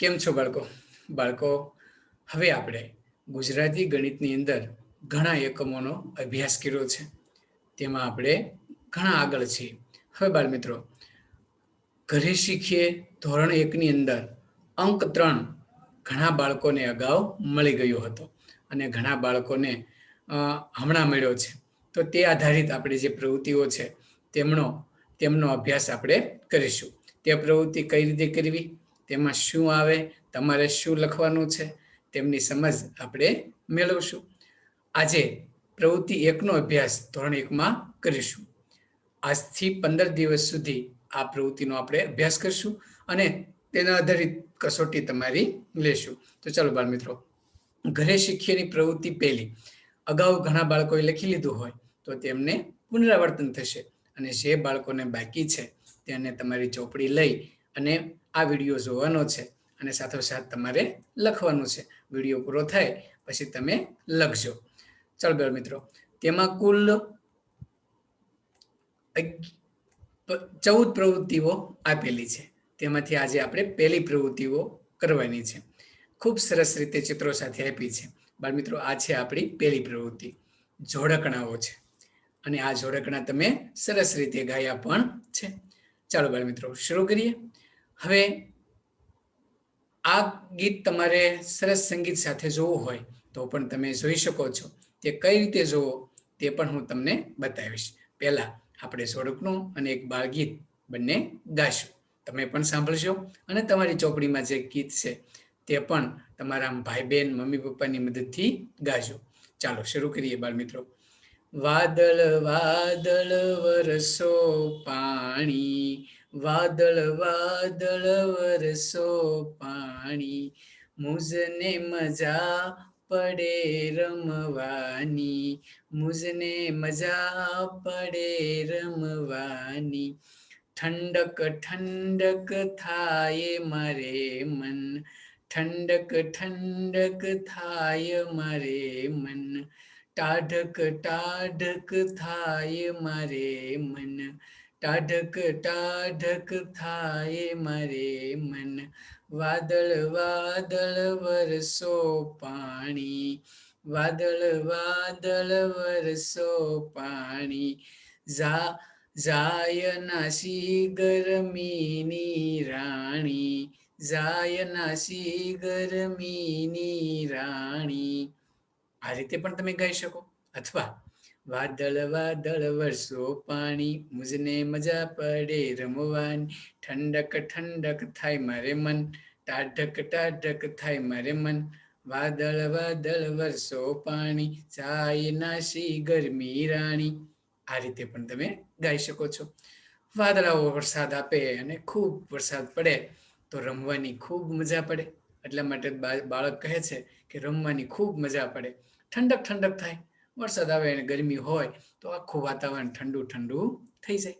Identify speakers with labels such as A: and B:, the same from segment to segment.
A: કેમ છો બાળકો? બાળકો, હવે આપણે ગુજરાતી ગણિતની અંદર ઘણા એકમોનો અભ્યાસ કર્યો છે. તેમાં આપણે ઘણા આગળ છીએ. હવે બાળ મિત્રો, ઘરે શીખીએ ધોરણ એકની અંદર અંક ત્રણ ઘણા બાળકોને અગાઉ મળી ગયો હતો અને ઘણા બાળકોને હમણાં મળ્યો છે. તો તે આધારિત આપણે જે પ્રવૃત્તિઓ છે, તેમનો તેમનો અભ્યાસ આપણે કરીશું. તે પ્રવૃત્તિ કઈ રીતે કરવી? તેમાં શું આવે, તમારે શું લખવાનું છે, તેમની સમજ આપણે મેળવશું. આજે પ્રવૃત્તિ એકનો અભ્યાસ ધોરણ એકમાં કરીશું. આજથી પંદર દિવસ સુધી આ પ્રવૃત્તિનો આપણે અભ્યાસ કરશું અને તેના આધારિત કસોટી તમારી લેશું. તો ચાલો બાળ મિત્રો, ઘરે શીખીએની પ્રવૃત્તિ પહેલી. અગાઉ ઘણા બાળકોએ લખી લીધું હોય તો તેમને પુનરાવર્તન થશે અને જે બાળકોને બાકી છે તેને તમારી ચોપડી લઈ અને આ વીડિયો જોવાનો છે અને સાથોસાથ તમારે લખવાનું છે. વીડિયો પૂરો થાય પછી તમે લખજો. ચાલો બાળ મિત્રો, તેમાં કુલ ચૌદ પ્રવૃત્તિઓ આપેલી છે. તેમાંથી આજે આપણે પહેલી પ્રવૃત્તિઓ કરવાની છે. ખૂબ સરસ રીતે ચિત્રો સાથે આપી છે. બાળ મિત્રો, આ છે આપણી પહેલી પ્રવૃત્તિ. જોડકણાઓ છે. અને આ જોડકણા તમે સરસ રીતે ગાયા પણ છે. ચાલો બાળ મિત્રો, શરૂ કરીએ. હવે આ ગીત તમારે સરસ સંગીત સાથે જોવું હોય તો પણ તમે જોઈ શકો છો. તે કઈ રીતે જોવો તે પણ હું તમને બતાવીશ. પહેલા આપણે જોડકણું અને એક બાળ ગીત બંને ગાશું. તમે પણ સાંભળશો અને તમારી ચોપડીમાં જે ગીત છે તે પણ તમારા ભાઈ બહેન મમ્મી પપ્પાની મદદથી ગાજો. ચાલો, શરૂ કરીએ બાળ મિત્રો વાદળ વાદળ વરસો પાણી વાદળ વાદળ વરસો પાણી. મુજને મજા પડે રમવાની. મુજને મજા પડે રમવાની. ઠંડક ઠંડક થાય મારે મન. ઠંડક ઠંડક થાય મારે મન. ટાઢક ટાઢક થાય મારે મન. ટાઢક ટાઢક થાય મારે મન. વાદળ વાદળ વરસો પાણી. વાદળ વાદળ વરસો પાણી. ઝા જાય નાસી ગરમીની રાણી. જાય નાસી ગરમીની રાણી. આ રીતે પણ તમે ગાઈ શકો અથવા વાદળ વાદળ વરસો પાણી, મુજને મજા પડે રમવાની. ઠંડક ઠંડક થાય મારે મન, ટાઢક ટાઢક થાય મારે મન. વાદળ વાદળ વરસો પાણી, જાય નાસી ગરમી રાણી. આ રીતે પણ તમે ગાઈ શકો છો. વાદળાઓ વરસાદ આપે અને ખૂબ વરસાદ પડે, તો રમવાની ખૂબ મજા પડે. એટલા માટે બાળક કહે છે કે રમવાની ખૂબ મજા પડે. ઠંડક ઠંડક થાય. વરસાદ આવે અને ગરમી હોય, તો આખું વાતાવરણ ઠંડુ ઠંડુ થઈ જાય.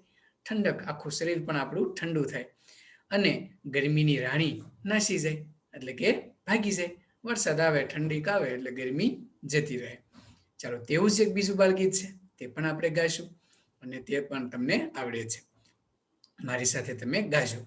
A: ઠંડક આખું શરીર પણ આપણું ઠંડુ થાય. અને ગરમીની રાણી નાસી જાય, એટલે કે ભાગી જાય. વરસાદ આવે, ઠંડીક આવે, એટલે ગરમી જતી રહે. ચાલો, તેવું જ એક બીજું બાળગીત છે, તે પણ આપણે ગાશું અને તે પણ તમને આવડે છે. મારી સાથે તમે ગાજો.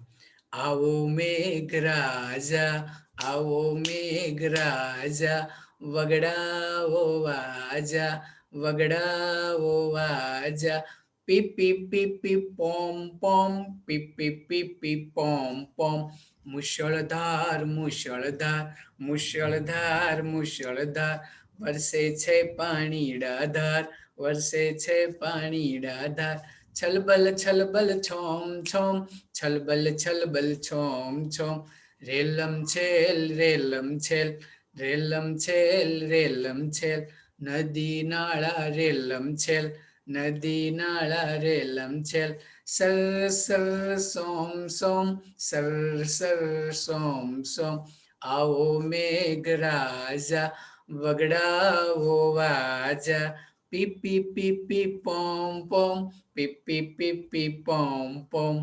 A: આવો મેઘ રાજા, આવો મેઘ રાજા વગડાવો વાજા વગડાવો વાજા. પી પી પી પી, પોમ પોમ. પી પી પી પી, પોમ પોમ. મુશળધાર મુશળધાર મુશળધાર મુશળધાર. વરસે છે પાણી ડાધાર વરસે છે પાણી ડાધાર છલબલ છલબલ, છોમ છોમ. છલબલ છલબલ, છોમ છોમ. રેલમ, છેલ રેલમ, છેલ. રેલમ છેલ રેલમ છેલ, નદી નાળા રેલમ છેલ, નદી નાળા રેલમ છેલ. સર સર, સોમ સોમ, સર સર, સોમ સોમ. આવો મેઘરાજા વગડાવો વાજા. પી પી પી પી, પોમ પોમ. પી પી પી પી, પોમ પોમ.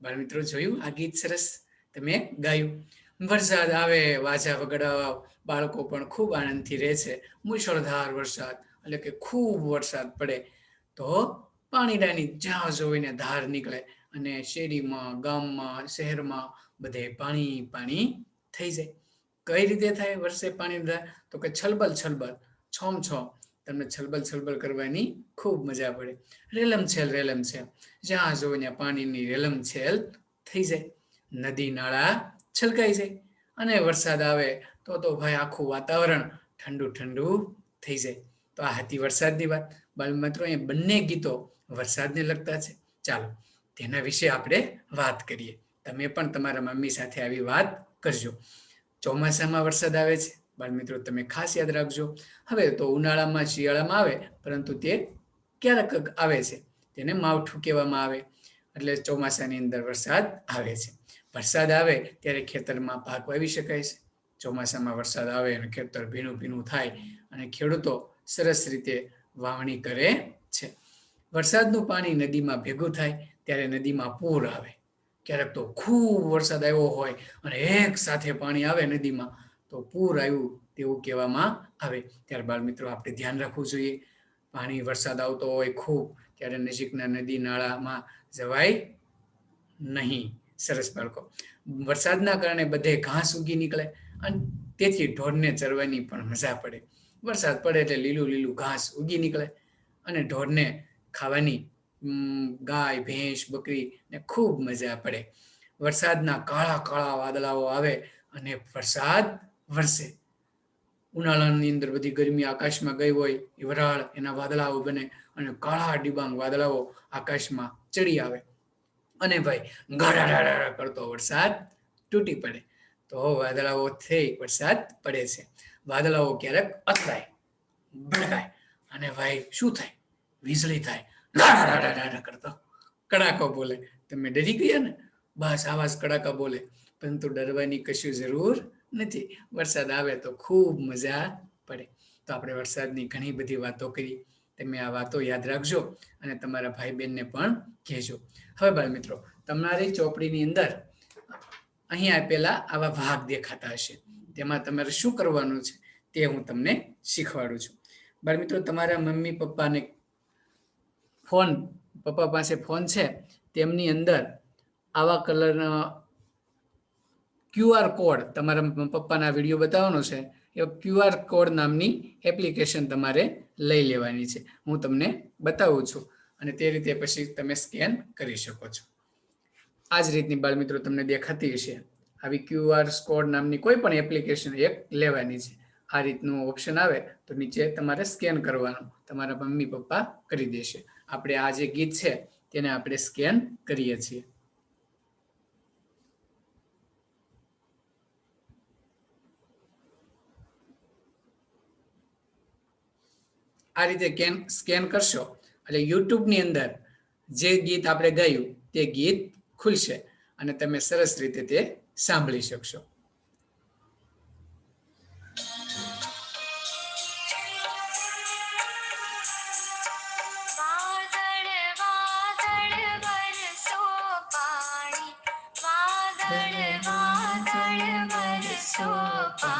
A: બાળ મિત્રો, જોયું આ ગીત સરસ? તમે ગાયું. વરસાદ આવે વાજા વગડાવા, બાળકો પણ ખૂબ આનંદથી રહે છે. મુશળધાર વરસાદ, એટલે કે ખૂબ વરસાદ પડે, તો પાણીડાની જ્યાં જોઈને ધાર નીકળે અને શેરીમાં, ગામમાં, શહેરમાં બધે પાણી પાણી થઈ જાય. કઈ રીતે થાય વર્ષે પાણી તો કે છલબલ છલબલ, છોમ છોમ. તમને છલબલ છલબલ કરવાની ખૂબ મજા પડે. રેલમ છેલ રેલમ છેલ. જ્યાં જોઈને પાણીની રેલમ છેલ થઈ જાય. નદી નાળા છલકાઈ જાય અને વરસાદ આવે તો તો ભાઈ આખું વાતાવરણ ઠંડુ ઠંડુ થઈ જાય. તો આ હતી વરસાદની વાત. બાળમિત્રો એ બંને ગીતો વરસાદને લગતા છે. ચાલો, તેના વિશે આપણે વાત કરીએ. તમે પણ તમારા મમ્મી સાથે આવી વાત કરજો. ચોમાસામાં વરસાદ આવે છે. બાળમિત્રો તમે ખાસ યાદ રાખજો. હવે તો ઉનાળામાં શિયાળામાં આવે, પરંતુ તે ક્યારેક આવે છે. તેને માવઠું કહેવામાં આવે. એટલે ચોમાસાની અંદર વરસાદ આવે છે. વરસાદ આવે ત્યારે ખેતરમાં પાક વાવી શકાય છે. ચોમાસામાં વરસાદ આવે અને ખેતર ભીનું ભીનું થાય અને ખેડૂતો સરસ રીતે વાવણી કરે છે. વરસાદનું પાણી નદીમાં ભેગું થાય ત્યારે નદીમાં પૂર આવે. ક્યારેક તો ખૂબ વરસાદ આવ્યો હોય અને એક સાથે પાણી આવે નદીમાં, તો પૂર આવ્યું તેવું કહેવામાં આવે. ત્યારે બાળ મિત્રો આપણે ધ્યાન રાખવું જોઈએ. પાણી વરસાદ આવતો હોય ખૂબ, ત્યારે નજીકના નદી નાળામાં જવાય નહીં. સરસ બાળકો. વરસાદના કારણે બધે ઘાસ ઉગી નીકળે અને તેથી ઢોરને ચરવાની પણ મજા પડે. વરસાદ પડે એટલે લીલું લીલું ઘાસ ઉગી નીકળે અને ઢોરને ખાવાની ગાય, ભેંસ, બકરી ને ખૂબ મજા પડે. વરસાદના કાળા કાળા વાદળાઓ આવે અને વરસાદ વરસે. ઉનાળાની અંદર બધી ગરમી આકાશમાં ગઈ હોય એ વરાળ એના વાદળાઓ બને અને કાળા ડિબાંગ વાદળાઓ આકાશમાં ચડી આવે. અને ભાઈ ગાડા કરતો વરસાદ તૂટી પડે. તો વાદળાઓ થઈ વરસાદ પડે છે. વાદળાઓ ક્યારેક અથડાય, ભડકાય અને ભાઈ શું થાય? વીજળી થાય. ડાડા કરતો. કડાકો બોલે. તમે ડરી ગયા ને? બસ આવાજ કડાકા બોલે. પરંતુ ડરવાની કશું જરૂર નથી. વરસાદ આવે તો ખૂબ મજા પડે. તો આપણે વરસાદની ઘણી બધી વાતો કરી. તમે આ વાતો યાદ રાખજો અને તમારા ભાઈ બહેનને પણ કહેજો. હવે બાળ મિત્રો તમારી ચોપડીની અંદર અહીં આપેલા આવા ભાગ દેખાતા હશે. તેમાં તમારે શું કરવાનું છે તે હું તમને શીખવાડું છું. બાળ મિત્રો તમારા મમ્મી પપ્પાને ફોન, પપ્પા પાસે ફોન છે, તેમની અંદર આવા કલરના ક્યુઆર કોડ તમારા પપ્પાના વીડિયો બતાવવાનો છે. ક્યુઆર કોડ નામની એપ્લિકેશન તમારે લઈ લેવાની છે. હું તમને બતાવું છું અને તે રીતે પછી તમે સ્કેન કરી શકો છો. આ જ રીતની બાળમિત્રો તમને દેખાતી હશે. આવી ક્યુઆર કોડ નામની કોઈ પણ એપ્લિકેશન એક લેવાની છે. આ રીતનું ઓપ્શન આવે તો નીચે તમારે સ્કેન કરવાનું. તમારા મમ્મી પપ્પા કરી દેશે. આપણે આ જે ગીત છે તેને આપણે સ્કેન કરીએ છીએ. આ રીતે કેન સ્કેન કરશો? એટલે યુટ્યુબની અંદર જે ગીત આપણે ગાયું, તે ગીત ખુલશે અને તમે સરસ રીતે તે સાંભળી શકશો.
B: પાણી.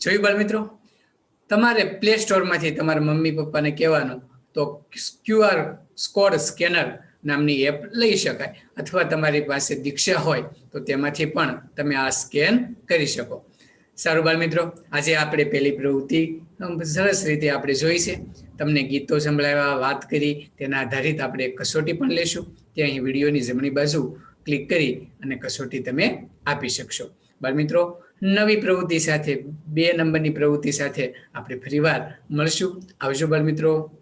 B: જોયું
A: બાળ મિત્રો? તમારે પ્લે સ્ટોરમાંથી તમારા મમ્મી પપ્પાને કહેવાનું તો ક્યુઆર સ્કોડ સ્કેનર નામની એપ લઈ શકાય અથવા તમારી પાસે દીક્ષા હોય તો તેમાંથી પણ તમે આ સ્કેન કરી શકો. સારું બાળ મિત્રો, આજે આપણે પહેલી પ્રવૃત્તિ સરસ રીતે આપણે જોઈ છે. તમને ગીતો સંભળાવ્યા વાત કરી, તેના આધારિત આપણે કસોટી પણ લેશું. તે અહીં વિડીયોની જમણી બાજુ ક્લિક કરી અને કસોટી તમે આપી શકશો. બાળ મિત્રો, નવી પ્રવૃત્તિ સાથે, બે નંબરની પ્રવૃત્તિ સાથે આપણે ફરીવાર મળશું. આવજો બાળ મિત્રો.